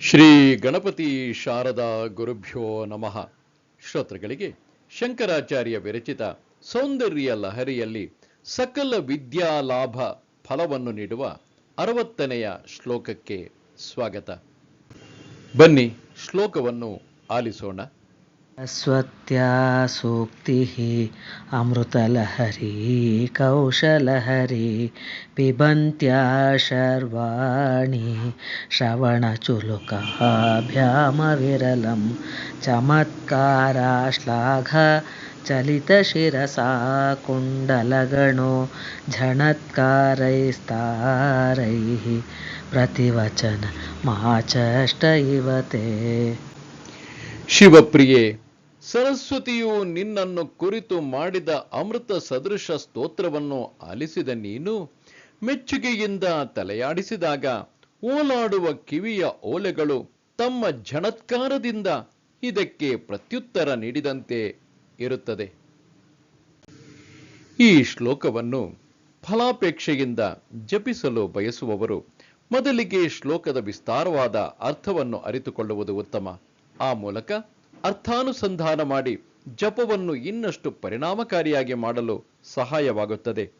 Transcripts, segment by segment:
ಶ್ರೀ ಗಣಪತಿ ಶಾರದಾ ಗುರುಭ್ಯೋ ನಮಃ. ಶ್ರೋತೃಗಳಿಗೆ ಶಂಕರಾಚಾರ್ಯ ವಿರಚಿತ ಸೌಂದರ್ಯ ಲಹರಿಯಲ್ಲಿ ಸಕಲ ವಿದ್ಯಾ ಲಾಭ ಫಲವನ್ನು ನೀಡುವ ಅರವತ್ತನೆಯ ಶ್ಲೋಕಕ್ಕೆ ಸ್ವಾಗತ. ಬನ್ನಿ ಶ್ಲೋಕವನ್ನು ಆಲಿಸೋಣ. सरस्वत्या सूक्तिः अमृतलहरी कौशलहरी पिबन्त्या शर्वाणि श्रवणचुलुकाभ्यामविरलं चमत्कारा कुण्डलगणो झणत्कारैस्तारैः प्रतिवचनमाचष्ट इव ते। शिवप्रिये ಸರಸ್ವತಿಯು ನಿನ್ನನ್ನು ಕುರಿತು ಮಾಡಿದ ಅಮೃತ ಸದೃಶ ಸ್ತೋತ್ರವನ್ನು ಆಲಿಸಿದ ನೀನು ಮೆಚ್ಚುಗೆಯಿಂದ ತಲೆಯಾಡಿಸಿದಾಗ ಓಲಾಡುವ ಕಿವಿಯ ಓಲೆಗಳು ತಮ್ಮ ಝಣತ್ಕಾರದಿಂದ ಇದಕ್ಕೆ ಪ್ರತ್ಯುತ್ತರ ನೀಡಿದಂತೆ ಇರುತ್ತದೆ. ಈ ಶ್ಲೋಕವನ್ನು ಫಲಾಪೇಕ್ಷೆಯಿಂದ ಜಪಿಸಲು ಬಯಸುವವರು ಮೊದಲಿಗೆ ಶ್ಲೋಕದ ವಿಸ್ತಾರವಾದ ಅರ್ಥವನ್ನು ಅರಿತುಕೊಳ್ಳುವುದು ಉತ್ತಮ. ಆ ಮೂಲಕ ಅರ್ಥಾನುಸಂಧಾನ ಮಾಡಿ ಜಪವನ್ನು ಇನ್ನಷ್ಟು ಪರಿಣಾಮಕಾರಿಯಾಗಿ ಮಾಡಲು ಸಹಾಯವಾಗುತ್ತದೆ.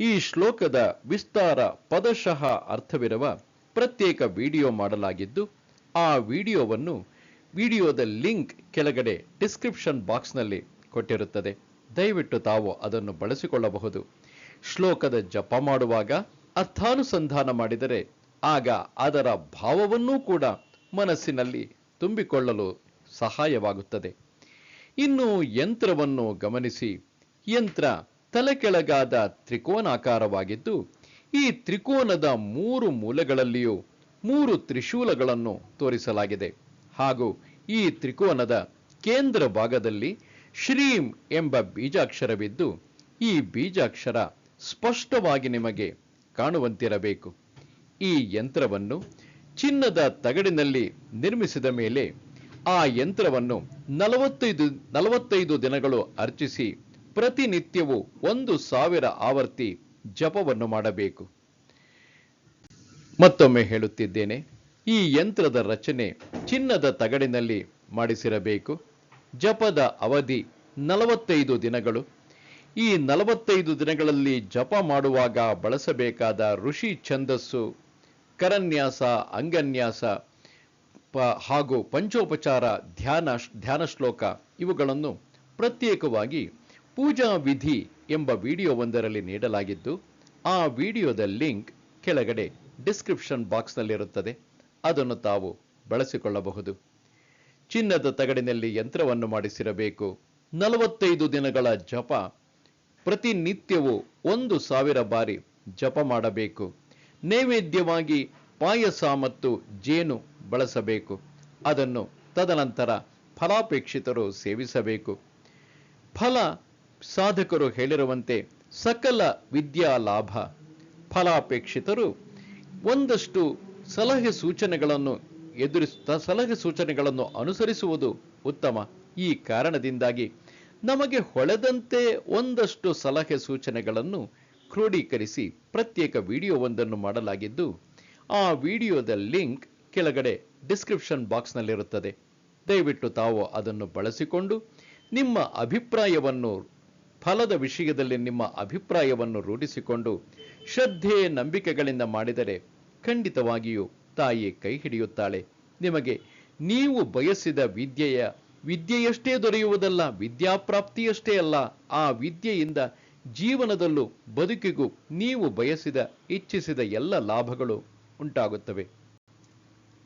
ಈ ಶ್ಲೋಕದ ವಿಸ್ತಾರ ಪದಶಃ ಅರ್ಥವಿರುವ ಪ್ರತ್ಯೇಕ ವಿಡಿಯೋ ಮಾಡಲಾಗಿದ್ದು, ಆ ವಿಡಿಯೋವನ್ನು ವಿಡಿಯೋದ ಲಿಂಕ್ ಕೆಳಗಡೆ ಡಿಸ್ಕ್ರಿಪ್ಷನ್ ಬಾಕ್ಸ್ನಲ್ಲಿ ಕೊಟ್ಟಿರುತ್ತದೆ. ದಯವಿಟ್ಟು ತಾವು ಅದನ್ನು ಬಳಸಿಕೊಳ್ಳಬಹುದು. ಶ್ಲೋಕದ ಜಪ ಮಾಡುವಾಗ ಅರ್ಥಾನುಸಂಧಾನ ಮಾಡಿದರೆ ಆಗ ಅದರ ಭಾವವನ್ನೂ ಕೂಡ ಮನಸ್ಸಿನಲ್ಲಿ ತುಂಬಿಕೊಳ್ಳಲು ಸಹಾಯವಾಗುತ್ತದೆ. ಇನ್ನು ಯಂತ್ರವನ್ನು ಗಮನಿಸಿ. ಯಂತ್ರ ತಲೆಕೆಳಗಾದ ತ್ರಿಕೋನಾಕಾರವಾಗಿದ್ದು, ಈ ತ್ರಿಕೋನದ ಮೂರು ಮೂಲೆಗಳಲ್ಲಿಯೂ ಮೂರು ತ್ರಿಶೂಲಗಳನ್ನು ತೋರಿಸಲಾಗಿದೆ. ಹಾಗೂ ಈ ತ್ರಿಕೋನದ ಕೇಂದ್ರ ಭಾಗದಲ್ಲಿ ಶ್ರೀಂ ಎಂಬ ಬೀಜಾಕ್ಷರವಿದ್ದು, ಈ ಬೀಜಾಕ್ಷರ ಸ್ಪಷ್ಟವಾಗಿ ನಿಮಗೆ ಕಾಣುವಂತಿರಬೇಕು. ಈ ಯಂತ್ರವನ್ನು ಚಿನ್ನದ ತಗಡಿನಲ್ಲಿ ನಿರ್ಮಿಸಿದ ಮೇಲೆ ಆ ಯಂತ್ರವನ್ನು ನಲವತ್ತೈದು ನಲವತ್ತೈದು ದಿನಗಳು ಅರ್ಚಿಸಿ ಪ್ರತಿನಿತ್ಯವೂ ಒಂದು ಸಾವಿರ ಆವರ್ತಿ ಜಪವನ್ನು ಮಾಡಬೇಕು. ಮತ್ತೊಮ್ಮೆ ಹೇಳುತ್ತಿದ್ದೇನೆ, ಈ ಯಂತ್ರದ ರಚನೆ ಚಿನ್ನದ ತಗಡಿನಲ್ಲಿ ಮಾಡಿಸಿರಬೇಕು. ಜಪದ ಅವಧಿ ನಲವತ್ತೈದು ದಿನಗಳು. ಈ ನಲವತ್ತೈದು ದಿನಗಳಲ್ಲಿ ಜಪ ಮಾಡುವಾಗ ಬಳಸಬೇಕಾದ ಋಷಿ ಛಂದಸ್ಸು, ಕರನ್ಯಾಸ, ಅಂಗನ್ಯಾಸ ಹಾಗೂ ಪಂಚೋಪಚಾರ ಧ್ಯಾನ ಧ್ಯಾನ ಶ್ಲೋಕ ಇವುಗಳನ್ನು ಪ್ರತ್ಯೇಕವಾಗಿ ಪೂಜಾ ವಿಧಿ ಎಂಬ ವಿಡಿಯೋವೊಂದರಲ್ಲಿ ನೀಡಲಾಗಿದ್ದು, ಆ ವಿಡಿಯೋದ ಲಿಂಕ್ ಕೆಳಗಡೆ ಡಿಸ್ಕ್ರಿಪ್ಷನ್ ಬಾಕ್ಸ್ನಲ್ಲಿರುತ್ತದೆ. ಅದನ್ನು ತಾವು ಬಳಸಿಕೊಳ್ಳಬಹುದು. ಚಿನ್ನದ ತಗಡಿನಲ್ಲಿ ಯಂತ್ರವನ್ನು ಮಾಡಿಸಿರಬೇಕು. ನಲವತ್ತೈದು ದಿನಗಳ ಜಪ. ಪ್ರತಿನಿತ್ಯವೂ ಒಂದು ಸಾವಿರ ಬಾರಿ ಜಪ ಮಾಡಬೇಕು. ನೈವೇದ್ಯವಾಗಿ ಪಾಯಸ ಮತ್ತು ಜೇನು ಬಳಸಬೇಕು. ಅದನ್ನು ತದನಂತರ ಫಲಾಪೇಕ್ಷಿತರು ಸೇವಿಸಬೇಕು. ಫಲ ಸಾಧಕರು ಹೇಳಿರುವಂತೆ ಸಕಲ ವಿದ್ಯಾ ಲಾಭ. ಫಲಾಪೇಕ್ಷಿತರು ಒಂದಷ್ಟು ಸಲಹೆ ಸೂಚನೆಗಳನ್ನು ಎದುರಿಸುತ್ತಾ ಸಲಹೆ ಸೂಚನೆಗಳನ್ನು ಅನುಸರಿಸುವುದು ಉತ್ತಮ. ಈ ಕಾರಣದಿಂದಾಗಿ ನಮಗೆ ಹೊಳೆದಂತೆ ಒಂದಷ್ಟು ಸಲಹೆ ಸೂಚನೆಗಳನ್ನು ಕ್ರೋಢೀಕರಿಸಿ ಪ್ರತ್ಯೇಕ ವಿಡಿಯೋವೊಂದನ್ನು ಮಾಡಲಾಗಿದ್ದು, ಆ ವಿಡಿಯೋದ ಲಿಂಕ್ ಕೆಳಗಡೆ ಡಿಸ್ಕ್ರಿಪ್ಷನ್ ಬಾಕ್ಸ್ನಲ್ಲಿರುತ್ತದೆ ದಯವಿಟ್ಟು ತಾವು ಅದನ್ನು ಬಳಸಿಕೊಂಡು ನಿಮ್ಮ ಅಭಿಪ್ರಾಯವನ್ನು, ಫಲದ ವಿಷಯದಲ್ಲಿ ನಿಮ್ಮ ಅಭಿಪ್ರಾಯವನ್ನು ರೂಢಿಸಿಕೊಂಡು ಶ್ರದ್ಧೆ, ನಂಬಿಕೆಗಳಿಂದ ಮಾಡಿದರೆ ಖಂಡಿತವಾಗಿಯೂ ತಾಯಿ ಕೈ ಹಿಡಿಯುತ್ತಾಳೆ. ನಿಮಗೆ ನೀವು ಬಯಸಿದ ವಿದ್ಯೆಯ, ವಿದ್ಯೆಯಷ್ಟೇ ದೊರೆಯುವುದಲ್ಲ, ವಿದ್ಯಾಪ್ರಾಪ್ತಿಯಷ್ಟೇ ಅಲ್ಲ, ಆ ವಿದ್ಯೆಯಿಂದ ಜೀವನದಲ್ಲೂ ಬದುಕಿಗೂ ನೀವು ಬಯಸಿದ, ಇಚ್ಛಿಸಿದ ಎಲ್ಲ ಲಾಭಗಳು ಉಂಟಾಗುತ್ತವೆ.